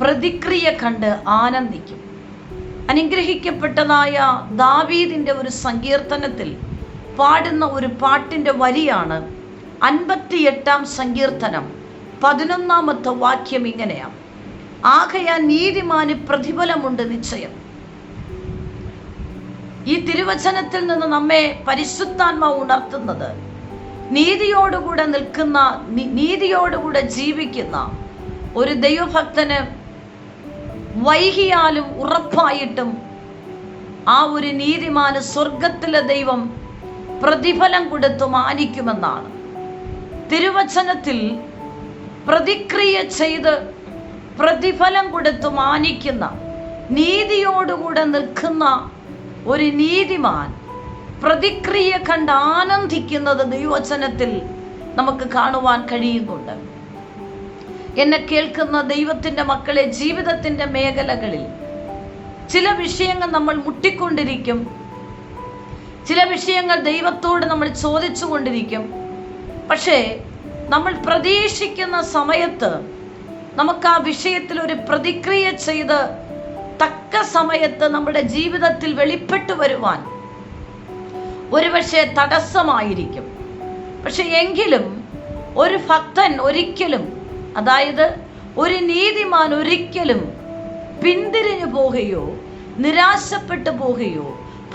പ്രതിക്രിയ കണ്ട് ആനന്ദിക്കും. അനുഗ്രഹിക്കപ്പെട്ടതായ ദാവീദിന്റെ ഒരു സങ്കീർത്തനത്തിൽ പാടുന്ന ഒരു പാട്ടിന്റെ വരിയാണ് അൻപത്തിയെട്ടാം സങ്കീർത്തനം പതിനൊന്നാമത്തെ വാക്യം ഇങ്ങനെയാണ് ആകയാ നീതിമാന് പ്രതിഫലമുണ്ട് നിശ്ചയം. ഈ തിരുവചനത്തിൽ നിന്ന് നമ്മെ പരിശുദ്ധാത്മാവ് ഉണർത്തുന്നത്. നീതിയോടുകൂടെ നിൽക്കുന്ന നീതിയോടുകൂടെ ജീവിക്കുന്ന ഒരു ദൈവഭക്തന് വൈകിയാലും ഉറപ്പായിട്ടും ആ ഒരു നീതിമാന് സ്വർഗത്തിലെ ദൈവം പ്രതിഫലം കൊടുത്ത് മാനിക്കുമെന്നാണ്. തിരുവചനത്തിൽ പ്രതിക്രിയ ചെയ്ത് പ്രതിഫലം കൊടുത്ത് മാനിക്കുന്ന നീതിയോടുകൂടെ നിൽക്കുന്ന ഒരു നീതിമാൻ പ്രതിക്രിയ കണ്ട് ആനന്ദിക്കുന്നത് ദൈവചനത്തിൽ നമുക്ക് കാണുവാൻ കഴിയുന്നുണ്ട്. എന്നെ കേൾക്കുന്ന ദൈവത്തിന്റെ മക്കളെ ജീവിതത്തിന്റെ മേഖലകളിൽ ചില വിഷയങ്ങൾ നമ്മൾ മുട്ടിക്കൊണ്ടിരിക്കും. ചില വിഷയങ്ങൾ ദൈവത്തോട് നമ്മൾ ചോദിച്ചു കൊണ്ടിരിക്കും പക്ഷേ നമ്മൾ പ്രതീക്ഷിക്കുന്ന സമയത്ത് നമുക്ക് ആ വിഷയത്തിൽ ഒരു പ്രതിക്രിയ ചെയ്ത് തക്ക സമയത്ത് നമ്മുടെ ജീവിതത്തിൽ വെളിപ്പെട്ടു വരുവാൻ ഒരുപക്ഷെ തടസ്സമായിരിക്കും. പക്ഷെ എങ്കിലും ഒരു ഭക്തൻ ഒരിക്കലും അതായത് ഒരു നീതിമാൻ ഒരിക്കലും പിന്തിരിഞ്ഞു പോകുകയോ നിരാശപ്പെട്ടു പോകുകയോ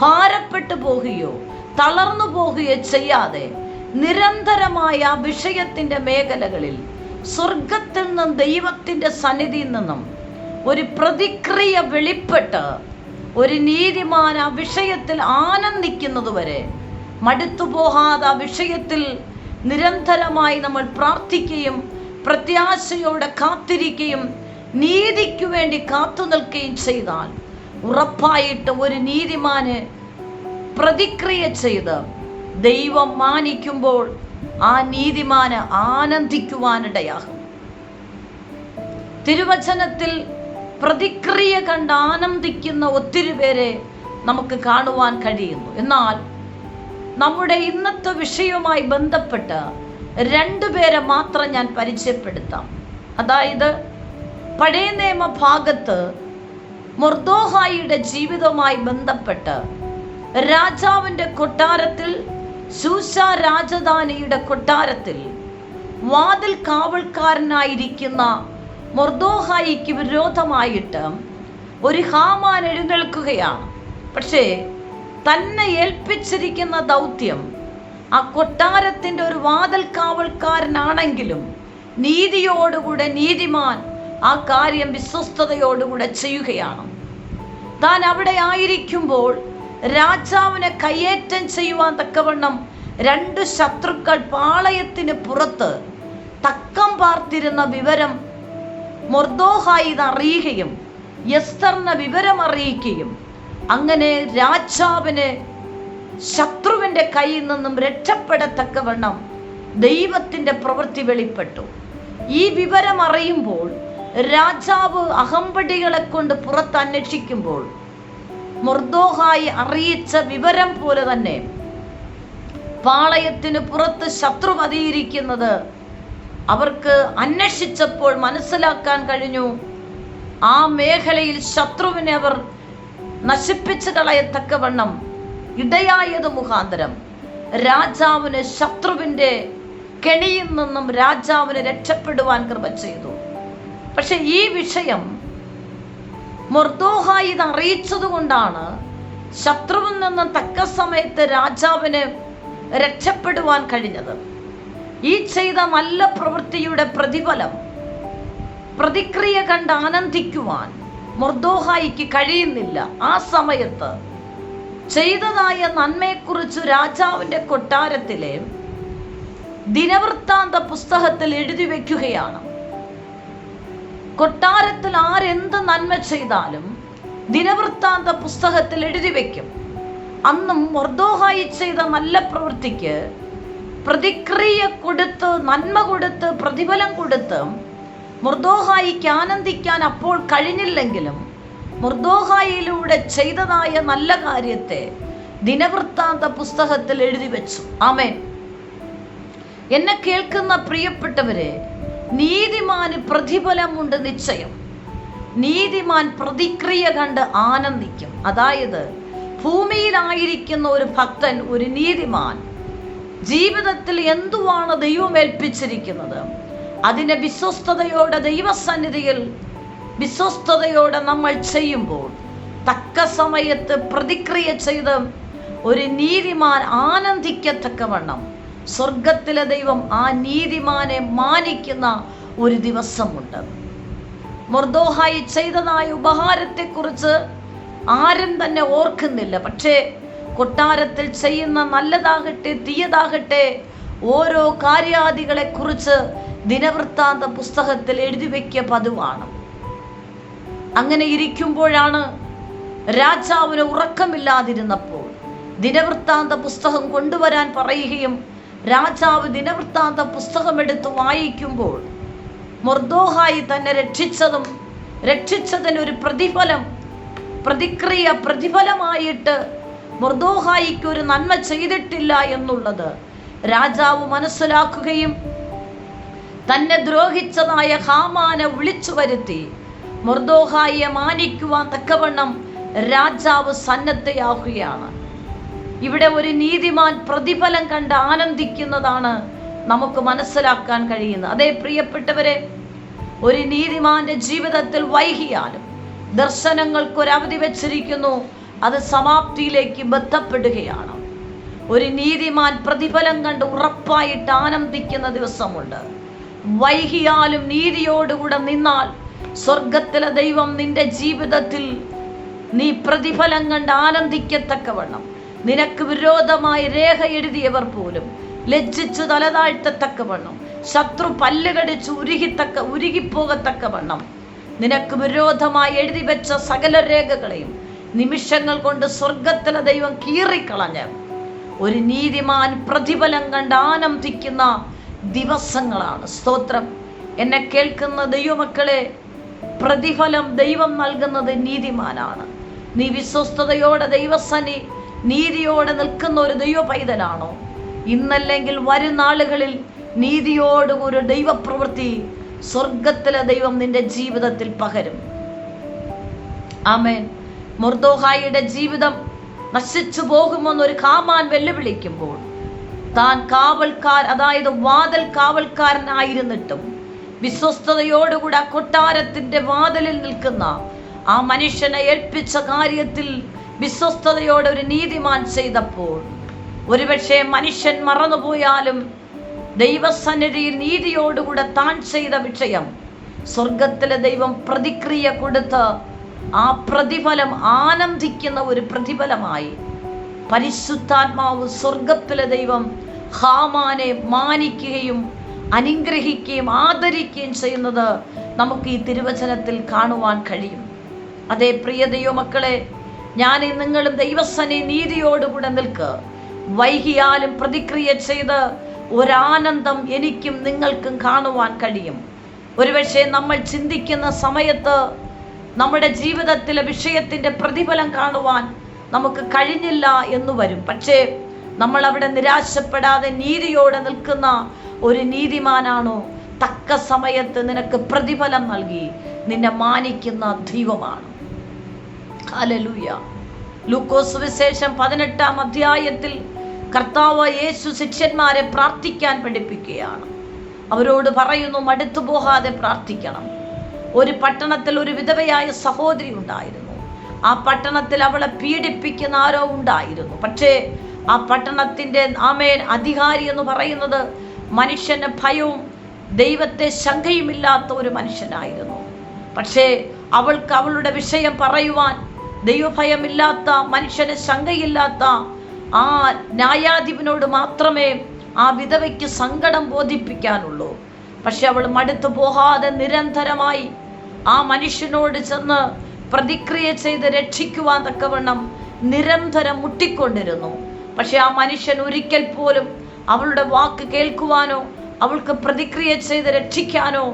ഭാരപ്പെട്ടു പോകുകയോ തളർന്നു പോകുകയോ ചെയ്യാതെ നിരന്തരമായ ആ വിഷയത്തിന്റെ മേഖലകളിൽ സ്വർഗത്തിൽ നിന്നും ദൈവത്തിന്റെ സന്നിധിയിൽ നിന്നും ഒരു പ്രതിക്രിയ വെളിപ്പെട്ട് ഒരു നീതിമാൻ ആ വിഷയത്തിൽ ആനന്ദിക്കുന്നതുവരെ മടുത്തു പോകാതെ ആ വിഷയത്തിൽ നിരന്തരമായി നമ്മൾ പ്രാർത്ഥിക്കുകയും പ്രത്യാശയോടെ കാത്തിരിക്കുകയും നീതിക്കു വേണ്ടി കാത്തു നിൽക്കുകയും ചെയ്താൽ ഉറപ്പായിട്ട് ഒരു നീതിമാന് പ്രതിക്രിയ ചെയ്ത് ദൈവം മാനിക്കുമ്പോൾ ആ നീതിമാന് ആനന്ദിക്കുവാനിടയാകും. തിരുവചനത്തിൽ പ്രതിക്രിയ കണ്ട് ആനന്ദിക്കുന്ന ഒത്തിരി പേരെ നമുക്ക് കാണുവാൻ കഴിയുന്നു. എന്നാൽ നമ്മുടെ ഇന്നത്തെ വിഷയവുമായി ബന്ധപ്പെട്ട് രണ്ടുപേരെ മാത്രം ഞാൻ പരിചയപ്പെടുത്താം. അതായത് പഴയ നിയമ ഭാഗത്ത് മൊർദോഹായിയുടെ ജീവിതവുമായി ബന്ധപ്പെട്ട് രാജാവിന്റെ കൊട്ടാരത്തിൽ ശൂശ രാജധാനിയുടെ കൊട്ടാരത്തിൽ വാതിൽ കാവൽക്കാരനായിരിക്കുന്ന മൊർദോഹായിക്ക് വിരോധമായിട്ട് ഒരു ഹാമാൻ എഴുന്നേൽക്കുകയാണ്. പക്ഷേ തന്നെ ഏൽപ്പിച്ചിരിക്കുന്ന ദൗത്യം ആ കൊട്ടാരത്തിന്റെ ഒരു വാതിൽ കാവൽക്കാരനാണെങ്കിലും നീതിയോടുകൂടെ നീതിമാൻ ആ കാര്യം വിശ്വസ്തയോടുകൂടെ ചെയ്യുകയാണ്. താൻ അവിടെ ആയിരിക്കുമ്പോൾ രാജാവിനെ കയ്യേറ്റം ചെയ്യുവാൻ തക്കവണ്ണം രണ്ട് ശത്രുക്കൾ പാളയത്തിന് പുറത്ത് തക്കം പാർത്തിരുന്ന വിവരം മൊർദോഹായി അറിയുകയും യസ്തറിന് വിവരം അറിയിക്കുകയും അങ്ങനെ രാജാവിന് ശത്രുവിന്റെ കയ്യിൽ നിന്നും രക്ഷപ്പെടത്തക്കവണ്ണം ദൈവത്തിന്റെ പ്രവൃത്തി വെളിപ്പെട്ടു. ഈ വിവരം അറിയുമ്പോൾ രാജാവ് അഹമ്പടികളെ കൊണ്ട് പുറത്ത് അന്വേഷിക്കുമ്പോൾ മൊർദോഹായി അറിയിച്ച വിവരം പോലെ തന്നെ പാളയത്തിന് പുറത്ത് ശത്രു പതിയിരിക്കുന്നത് അവർക്ക് അന്വേഷിച്ചപ്പോൾ മനസ്സിലാക്കാൻ കഴിഞ്ഞു. ആ മേഖലയിൽ ശത്രുവിനെ അവർ നശിപ്പിച്ചു കളയത്തക്കവണ്ണം ഇടയായത് മുഖാന്തരം രാജാവിന് ശത്രുവിന്റെ കെണിയിൽ നിന്നും രാജാവിന് രക്ഷപ്പെടുവാൻ കൃപ ചെയ്തു. പക്ഷെ ഈ വിഷയം മൊർദോഹായി ഇത് അറിയിച്ചത് കൊണ്ടാണ് ശത്രുവിൽ നിന്ന് തക്ക സമയത്ത് രാജാവിന് രക്ഷപ്പെടുവാൻ കഴിഞ്ഞത്. ഈ ചെയ്ത നല്ല പ്രവൃത്തിയുടെ പ്രതിഫലം പ്രതിക്രിയ കണ്ട് ആനന്ദിക്കുവാൻ മൊർദോഹായിക്ക് കഴിയുന്നില്ല. ആ സമയത്ത് ചെയ്തതായ നന്മയെക്കുറിച്ച് രാജാവിന്റെ കൊട്ടാരത്തിലെ ദിനവൃത്താന്ത പുസ്തകത്തിൽ എഴുതി വയ്ക്കുകയാണ്. കൊട്ടാരത്തിൽ ആരെന്ത് നന്മ ചെയ്താലും ദിനവൃത്താന്ത പുസ്തകത്തിൽ എഴുതി വയ്ക്കും. അന്നും മൊർദോഹായി ചെയ്ത നല്ല പ്രവൃത്തിക്ക് പ്രതിക്രിയ കൊടുത്ത് നന്മ കൊടുത്ത് പ്രതിഫലം കൊടുത്ത് മൃദോഹായിക്ക് ആനന്ദിക്കാൻ അപ്പോൾ കഴിഞ്ഞില്ലെങ്കിലും മൃദോഹായിലൂടെ ചെയ്തതായ നല്ല കാര്യത്തെ ദിനവൃത്താന്ത പുസ്തകത്തിൽ എഴുതി വെച്ചു. ആമേൻ. എന്നെ കേൾക്കുന്ന പ്രിയപ്പെട്ടവരെ നീതിമാന് പ്രതിഫലമുണ്ട് നിശ്ചയം. നീതിമാൻ പ്രതിക്രിയ കണ്ട് ആനന്ദിക്കും. അതായത് ഭൂമിയിലായിരിക്കുന്ന ഒരു ഭക്തൻ ഒരു നീതിമാൻ ജീവിതത്തിൽ എന്തുവാണ് ദൈവം ഏൽപ്പിച്ചിരിക്കുന്നത് അതിനെ വിശ്വസ്തയോടെ ദൈവസന്നിധിയിൽ വിശ്വസ്തയോടെ നമ്മൾ ചെയ്യുമ്പോൾ തക്ക സമയത്ത് പ്രതിക്രിയ ചെയ്ത് ഒരു നീതിമാൻ ആനന്ദിക്കത്തക്കവണ്ണം സ്വർഗത്തിലെ ദൈവം ആ നീതിമാനെ മാനിക്കുന്ന ഒരു ദിവസമുണ്ട്. മൊർദോഹായി ചെയ്തതായ ഉപഹാരത്തെക്കുറിച്ച് ആരും തന്നെ ഓർക്കുന്നില്ല. പക്ഷേ കൊട്ടാരത്തിൽ ചെയ്യുന്ന നല്ലതാകട്ടെ തീയതാകട്ടെ ഓരോ കാര്യാദികളെ കുറിച്ച് ദിനവൃത്താന്ത പുസ്തകത്തിൽ എഴുതി വയ്ക്കിയ പതിവാണ് അങ്ങനെ ഇരിക്കുമ്പോഴാണ് രാജാവിന് ഉറക്കമില്ലാതിരുന്നപ്പോൾ ദിനവൃത്താന്ത പുസ്തകം കൊണ്ടുവരാൻ പറയുകയും രാജാവ് ദിനവൃത്താന്ത പുസ്തകം എടുത്ത് വായിക്കുമ്പോൾ മൊർദോഹായി തന്നെ രക്ഷിച്ചതും രക്ഷിച്ചതിന് ഒരു പ്രതിഫലം പ്രതിക്രിയ പ്രതിഫലമായിട്ട് മൊർദോഹായിക്ക് ഒരു നന്മ ചെയ്തിട്ടില്ല എന്നുള്ളത് രാജാവ് മനസ്സിലാക്കുകയും തന്നെ ദ്രോഹിച്ചതായ ഹാമാനെ വിളിച്ചു വരുത്തി മൊർദോഹായിയെ മാനിക്കുവാൻ തക്കവണ്ണം രാജാവ് സന്നദ്ധയാകുകയാണ്. ഇവിടെ ഒരു നീതിമാൻ പ്രതിഫലം കണ്ട് ആനന്ദിക്കുന്നതാണ് നമുക്ക് മനസ്സിലാക്കാൻ കഴിയുന്നത്. അതേ പ്രിയപ്പെട്ടവരെ ഒരു നീതിമാന്റെ ജീവിതത്തിൽ വൈകിയാലും ദർശനങ്ങൾക്ക് ഒരു അവധി വെച്ചിരിക്കുന്നു അത് സമാപ്തിയിലേക്ക് ബന്ധപ്പെടുകയാണ്. ഒരു നീതിമാൻ പ്രതിഫലം കണ്ട് ഉറപ്പായിട്ട് ആനന്ദിക്കുന്ന ദിവസമുണ്ട്. വൈകിയാലും നീതിയോടുകൂടെ നിന്നാൽ സ്വർഗത്തിലെ ദൈവം നിന്റെ ജീവിതത്തിൽ നീ പ്രതിഫലം കണ്ട് ആനന്ദിക്കത്തക്കവണ്ണം. നിനക്ക് വിരോധമായി രേഖ എഴുതിയവർ പോലും ലജ്ജിച്ചു തലതാഴ്ത്തത്തക്കവണ്ണം. ശത്രു പല്ലുകടിച്ച് ഉരുകിത്തക്ക ഉരുകിപ്പോകത്തക്കവണ്ണം. നിനക്ക് വിരോധമായി എഴുതി വെച്ച സകല രേഖകളെയും നിമിഷങ്ങൾ കൊണ്ട് സ്വർഗത്തിലെ ദൈവം കീറിക്കളഞ്ഞ് ഒരു നീതിമാൻ പ്രതിഫലം കണ്ട് ആനന്ദിക്കുന്ന ദിവസങ്ങളാണ്. സ്തോത്രം. എന്നെ കേൾക്കുന്ന ദൈവമക്കളെ പ്രതിഫലം ദൈവം നൽകുന്നത് നീതിമാനാണ്. നീ വിശ്വസ്തയോടെ ദൈവസനി നീതിയോടെ നിൽക്കുന്ന ഒരു ദൈവ പൈതലാണോ ഇന്നല്ലെങ്കിൽ വരും നാളുകളിൽ നീതിയോട് ഒരു ദൈവപ്രവൃത്തി സ്വർഗത്തിലെ ദൈവം നിന്റെ ജീവിതത്തിൽ പകരും. ആമേൻ. മൊർദോഹായിയുടെ ജീവിതം നശിച്ചു പോകുമെന്നൊരു കാമാൻ വെല്ലുവിളിക്കുമ്പോൾ താൻ കാവൽക്കാർ അതായത് വാതൽ കാവൽക്കാരനായിരുന്നിട്ടും വിശ്വസ്തയോടുകൂടെ കൊട്ടാരത്തിന്റെ വാതിലിൽ നിൽക്കുന്ന ആ മനുഷ്യനെ ഏൽപ്പിച്ച കാര്യത്തിൽ വിശ്വസ്തയോടെ ഒരു നീതിമാൻ ചെയ്തപ്പോൾ ഒരുപക്ഷെ മനുഷ്യൻ മറന്നുപോയാലും ദൈവസന്നിധിയിൽ നീതിയോടുകൂടെ താൻ ചെയ്ത വിഷയം സ്വർഗത്തിലെ ദൈവം പ്രതിക്രിയ കൊടുത്ത് ആ പ്രതിഫലം ആനന്ദിക്കുന്ന ഒരു പ്രതിഫലമായി പരിശുദ്ധാത്മാവ് സ്വർഗത്തിലെ ദൈവം ഹാമാനെ മാനിക്കുകയും അനുഗ്രഹിക്കുകയും ആദരിക്കുകയും ചെയ്യുന്നത് നമുക്ക് ഈ തിരുവചനത്തിൽ കാണുവാൻ കഴിയും. അതേ പ്രിയ ദൈവമക്കളെ ഞാൻ നിങ്ങളും ദൈവസനെ നീതിയോടുകൂടെ നിൽക്ക്. വൈകിയാലും പ്രതിക്രിയ ചെയ്ത് ഒരാനന്ദം എനിക്കും നിങ്ങൾക്കും കാണുവാൻ കഴിയും. ഒരുപക്ഷെ നമ്മൾ ചിന്തിക്കുന്ന സമയത്ത് നമ്മുടെ ജീവിതത്തിലെ വിഷയത്തിന്റെ പ്രതിഫലം കാണുവാൻ നമുക്ക് കഴിഞ്ഞില്ല എന്ന് വരും. പക്ഷേ നമ്മൾ അവിടെ നിരാശപ്പെടാതെ നീതിയോടെ നിൽക്കുന്ന ഒരു നീതിമാനാണോ? തക്ക സമയത്ത് നിനക്ക് പ്രതിഫലം നൽകി. നിന്നെ മാനിക്കുന്ന ദൈവമാണ്. ലൂക്കോസ് വിശേഷം പതിനെട്ടാം അധ്യായത്തിൽ കർത്താവ് യേശു ശിഷ്യന്മാരെ പ്രാർത്ഥിക്കാൻ പഠിപ്പിക്കുകയാണ്. അവരോട് പറയുന്നു മടുത്തു പോകാതെ പ്രാർത്ഥിക്കണം. ഒരു പട്ടണത്തിൽ ഒരു വിധവയായ സഹോദരി ഉണ്ടായിരുന്നു. ആ പട്ടണത്തിൽ അവളെ പീഡിപ്പിക്കുന്ന ആരോ ഉണ്ടായിരുന്നു. പക്ഷേ ആ പട്ടണത്തിന്റെ ആമേൻ അധികാരി എന്ന് പറയുന്നത് മനുഷ്യന് ഭയവും ദൈവത്തെ ശങ്കയുമില്ലാത്ത ഒരു മനുഷ്യനായിരുന്നു. പക്ഷേ അവൾക്ക് അവളുടെ വിഷയം പറയുവാൻ ദൈവഭയമില്ലാത്ത മനുഷ്യന് ശങ്കയില്ലാത്ത ആ ന്യായാധിപനോട് മാത്രമേ ആ വിധവയ്ക്ക് സങ്കടം ബോധിപ്പിക്കാനുള്ളൂ. പക്ഷെ അവൾ മടുത്തു പോകാതെ നിരന്തരമായി ആ മനുഷ്യനോട് ചെന്ന് പ്രതിക്രിയ ചെയ്ത് രക്ഷിക്കുവാൻ തക്കവണ്ണം നിരന്തരം മുട്ടിക്കൊണ്ടിരുന്നു. പക്ഷെ ആ മനുഷ്യൻ ഒരിക്കൽ പോലും അവളുടെ വാക്ക് കേൾക്കുവാനോ അവൾക്ക് പ്രതിക്രിയ ചെയ്ത് രക്ഷിക്കാനോ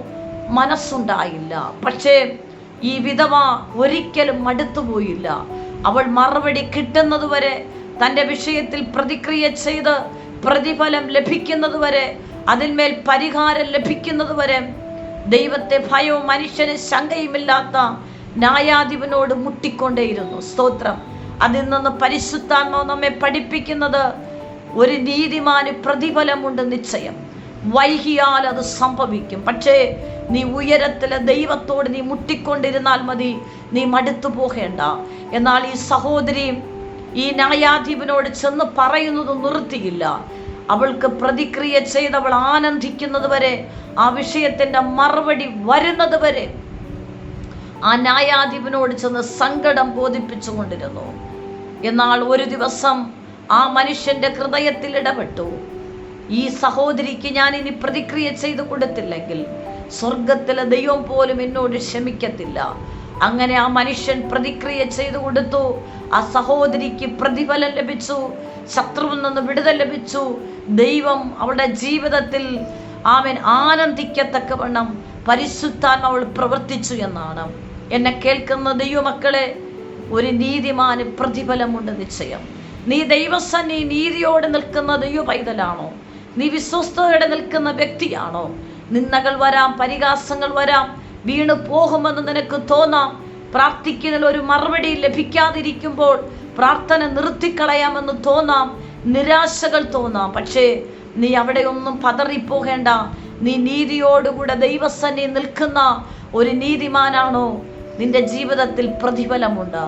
മനസ്സുണ്ടായില്ല. പക്ഷേ ഈ വിധവ ഒരിക്കലും മടുത്തുപോയില്ല അവൾ മറുപടി കിട്ടുന്നതുവരെ തന്റെ വിഷയത്തിൽ പ്രതിക്രിയ ചെയ്ത് പ്രതിഫലം ലഭിക്കുന്നതുവരെ അതിന്മേൽ പരിഹാരം ലഭിക്കുന്നതുവരെ ദൈവത്തെ ഭയവും മനുഷ്യന് ശങ്കയുമില്ലാത്ത ന്യായാധിപനോട് മുട്ടിക്കൊണ്ടേയിരുന്നു. സ്തോത്രം. അതിൽ നിന്ന് പരിശുദ്ധാത്മാവ് നമ്മെ പഠിപ്പിക്കുന്നത് ഒരു നീതിമാന് പ്രതിഫലമുണ്ട് നിശ്ചയം. വൈകിയാൽ അത് സംഭവിക്കും. പക്ഷേ നീ ഉയരത്തിലെ ദൈവത്തോട് നീ മുട്ടിക്കൊണ്ടിരുന്നാൽ മതി. നീ മടുത്തു പോകേണ്ട. എന്നാൽ ഈ സഹോദരി ഈ ന്യായാധിപനോട് ചെന്ന് പറയുന്നത് നിർത്തിയില്ല. അവൾക്ക് പ്രതിക്രിയ ചെയ്തവൾ ആനന്ദിക്കുന്നത് വരെ ആ വിഷയത്തിന്റെ മറുപടി വരുന്നത് വരെ ആ ന്യായാധിപനോട് ചെന്ന് സങ്കടം ബോധിപ്പിച്ചുകൊണ്ടിരുന്നു. എന്നാൽ ഒരു ദിവസം ആ മനുഷ്യന്റെ ഹൃദയത്തിൽ ഇടപെട്ടു. ഈ സഹോദരിക്ക് ഞാൻ ഇനി പ്രതിക്രിയ ചെയ്തു കൊടുത്തില്ലെങ്കിൽ സ്വർഗത്തിലെ ദൈവം പോലും എന്നോട് ക്ഷമിക്കത്തില്ല. അങ്ങനെ ആ മനുഷ്യൻ പ്രതിക്രിയ ചെയ്തു കൊടുത്തു. ആ സഹോദരിക്ക് പ്രതിഫലം ലഭിച്ചു. ശത്രുവിൽ നിന്ന് വിടുതൽ ലഭിച്ചു. ദൈവം അവളുടെ ജീവിതത്തിൽ ആമൻ ആനന്ദിക്കത്തക്കവണ്ണം പരിശുദ്ധാൻ അവൾ പ്രവർത്തിച്ചു എന്നാണ്. എന്നെ കേൾക്കുന്ന ദൈവമക്കളെ ഒരു നീതിമാന് പ്രതിഫലമുണ്ട് നിശ്ചയം. നീ ദൈവസന്നി നീതിയോടെ നിൽക്കുന്ന ദൈവ പൈതലാണോ നീ വിശ്വസ്തയോടെ നിൽക്കുന്ന വ്യക്തിയാണോ? നിന്ദകൾ വരാം പരിഹാസങ്ങൾ വരാം വീണു പോകുമെന്ന് നിനക്ക് തോന്നാം. പ്രാർത്ഥിക്കുന്നതിൽ ഒരു മറുപടി ലഭിക്കാതിരിക്കുമ്പോൾ പ്രാർത്ഥന നിർത്തിക്കളയാമെന്ന് തോന്നാം. നിരാശകൾ തോന്നാം. പക്ഷേ നീ അവിടെ ഒന്നും പതറിപ്പോകേണ്ട. നീ നീതിയോടുകൂടെ ദൈവസന്നി നിൽക്കുന്ന ഒരു നീതിമാനാണോ? നിന്റെ ജീവിതത്തിൽ പ്രതിഫലമുണ്ട്.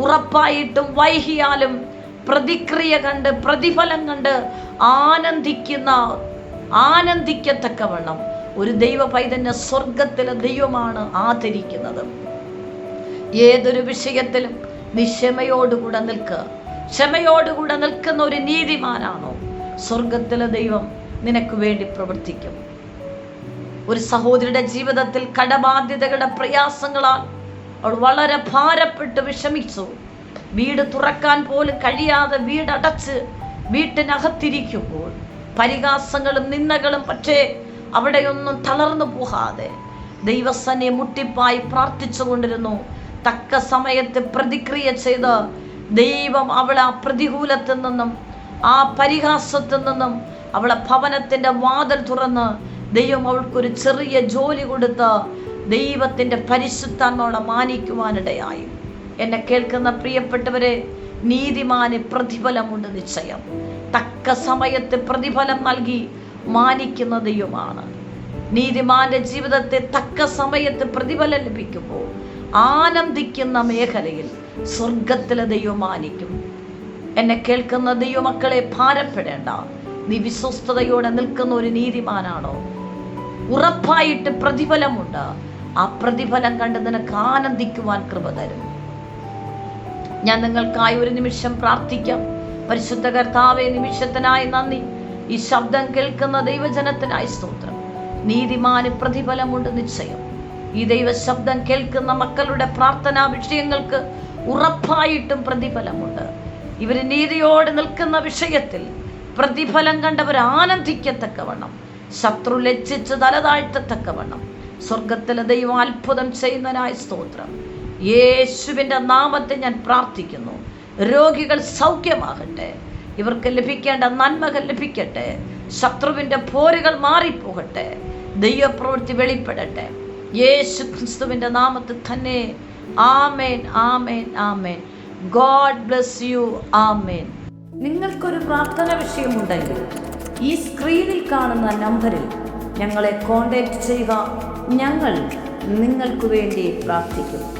ഉറപ്പായിട്ടും വൈകിയാലും പ്രതിക്രിയ കണ്ട് പ്രതിഫലം കണ്ട് ആനന്ദിക്കുന്ന ആനന്ദിക്കത്തക്കവണ്ണം ഒരു ദൈവ പൈതന്റെ സ്വർഗത്തിലെ ദൈവമാണ് ആദരിക്കുന്നത്. ഏതൊരു വിഷയത്തിലും നീ ക്ഷമയോടുകൂടെ നിൽക്കുക ക്ഷമയോടുകൂടെ നിൽക്കുന്ന ഒരു നീതിമാനാണോ? സ്വർഗത്തിലെ ദൈവം നിനക്ക് വേണ്ടി പ്രവർത്തിക്കും. ഒരു സഹോദരിയുടെ ജീവിതത്തിൽ കടബാധ്യതകളുടെ പ്രയാസങ്ങളാൽ അവൾ വളരെ ഭാരപ്പെട്ട് വിഷമിച്ചു. വീട് തുറക്കാൻ പോലും കഴിയാതെ വീടടച്ച് വീട്ടിനകത്തിരിക്കുമ്പോൾ പരിഹാസങ്ങളും നിന്ദകളും പക്ഷേ അവിടെയൊന്നും തളർന്നു പോകാതെ ദൈവസനെ മുട്ടിപ്പായി പ്രാർത്ഥിച്ചു കൊണ്ടിരുന്നു. തക്ക സമയത്ത് പ്രതിക്രിയ ചെയ്ത് ദൈവം അവളെ ആ പ്രതികൂലത്തിൽ നിന്നും ആ പരിഹാസത്തിൽ നിന്നും അവളെ ഭവനത്തിന്റെ വാതിൽ തുറന്ന് ദൈവം അവൾക്കൊരു ചെറിയ ജോലി കൊടുത്ത് ദൈവത്തിന്റെ പരിശുദ്ധാത്മാവളെ മാനിക്കുവാനിടയായി. എന്നെ കേൾക്കുന്ന പ്രിയപ്പെട്ടവരെ നീതിമാന് പ്രതിഫലമുണ്ട് നിശ്ചയം. തക്ക സമയത്ത് പ്രതിഫലം നൽകി മാനിക്കുന്ന ദൈവമാണ് നീതിമാന്റെ ജീവിതത്തെ തക്ക സമയത്ത് പ്രതിഫലം ലഭിക്കുമ്പോൾ ആനന്ദിക്കുന്ന മേഖലയിൽ സ്വർഗത്തിലെ ദൈവം മാനിക്കും. എന്നെ കേൾക്കുന്ന ദൈവമക്കളെ ഭാരപ്പെടേണ്ട. നീ വിശ്വസ്തയോടെ നിൽക്കുന്ന ഒരു നീതിമാനാണോ? ഉറപ്പായിട്ട് പ്രതിഫലമുണ്ട്. ആ പ്രതിഫലം കണ്ട് നിനക്ക് ആനന്ദിക്കുവാൻ കൃപ തരും. ഞാൻ നിങ്ങൾക്കായി ഒരു നിമിഷം പ്രാർത്ഥിക്കാം. പരിശുദ്ധ കർത്താവെ നിമിഷത്തിനായി നന്ദി. ഈ ശബ്ദം കേൾക്കുന്ന ദൈവജനത്തിനായി സ്തോത്രം. നീതിമാന് പ്രതിഫലമുണ്ട് നിശ്ചയം. ഈ ദൈവ ശബ്ദം കേൾക്കുന്ന മക്കളുടെ പ്രാർത്ഥനാ വിഷയങ്ങൾക്ക് ഉറപ്പായിട്ടും പ്രതിഫലമുണ്ട്. ഇവർ നീതിയോട് നിൽക്കുന്ന വിഷയത്തിൽ പ്രതിഫലം കണ്ടവർ ആനന്ദിക്കത്തക്കവണ്ണം. ശത്രു ലജ്ജിച്ച് തലതാഴ്ത്തത്തക്കവണ്ണം. സ്വർഗത്തിലെ ദൈവം അത്ഭുതം ചെയ്യുന്നതിനായി സ്തോത്രം. യേശുവിന്റെ നാമത്തെ ഞാൻ പ്രാർത്ഥിക്കുന്നു. രോഗികൾ സൗഖ്യമാകട്ടെ. ഇവർക്ക് ലഭിക്കേണ്ട നന്മകൾ ലഭിക്കട്ടെ. ശത്രുവിന്റെ പോരുകൾ മാറിപ്പോകട്ടെ. ദൈവപ്രവൃത്തി വെളിപ്പെടട്ടെ. യേശു ക്രിസ്തുവിന്റെ നാമത്തിൽ തന്നെ ആമേൻ ആമേൻ ആമേൻ. God bless you. ആമേൻ. നിങ്ങൾക്കൊരു പ്രാർത്ഥന വിഷയമുണ്ടെങ്കിൽ ഈ സ്ക്രീനിൽ കാണുന്ന നമ്പറിൽ ഞങ്ങളെ കോൺടാക്റ്റ് ചെയ്യുക. ഞങ്ങൾ നിങ്ങൾക്ക് വേണ്ടി പ്രാർത്ഥിക്കും.